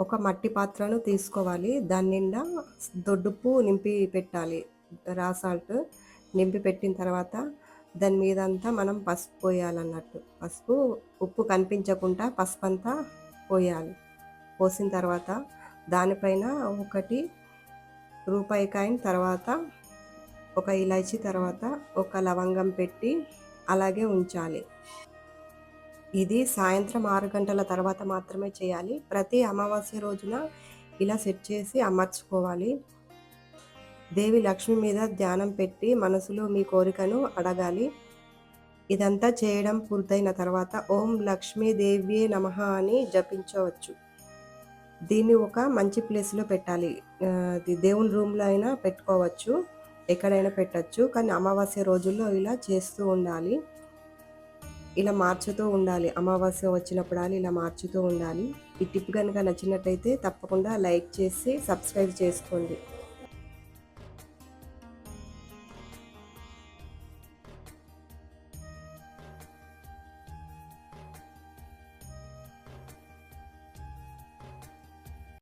ఒక మట్టి పాత్రను తీసుకోవాలి. దాని నిండా దొడ్డుప్పు నింపి పెట్టాలి. రా సాల్ట్ నింపి పెట్టిన తర్వాత దాని మీద అంతా మనం పసుపు పోయాలన్నట్టు. పసుపు ఉప్పు కనిపించకుండా పసుపు అంతా పోయాలి. పోసిన తర్వాత దానిపైన ఒకటి రూపాయి కాయిన్ తర్వాత ఒక ఇలాచి తర్వాత ఒక లవంగం పెట్టి అలాగే ఉంచాలి. ఇది సాయంత్రం ఆరు గంటల తర్వాత మాత్రమే చేయాలి. ప్రతి అమావాస్య రోజున ఇలా సెట్ చేసి అమర్చుకోవాలి. దేవి లక్ష్మి మీద ధ్యానం పెట్టి మనసులో మీ కోరికను అడగాలి. ఇదంతా చేయడం పూర్తయిన తర్వాత ఓం లక్ష్మీదేవియే నమ అని జపించవచ్చు. దీన్ని ఒక మంచి ప్లేస్లో పెట్టాలి. దేవుని రూమ్లో అయినా పెట్టుకోవచ్చు. ఎక్కడైనా పెట్టచ్చు. కానీ అమావాస్య రోజుల్లో ఇలా చేస్తూ ఉండాలి. ఇలా మార్చుతూ ఉండాలి. అమావాస్య వచ్చినప్పుడు ఇలా మార్చుతూ ఉండాలి. ఈ టిప్ కనుక నచ్చినట్టయితే తప్పకుండా లైక్ చేసి సబ్స్క్రైబ్ చేసుకోండి.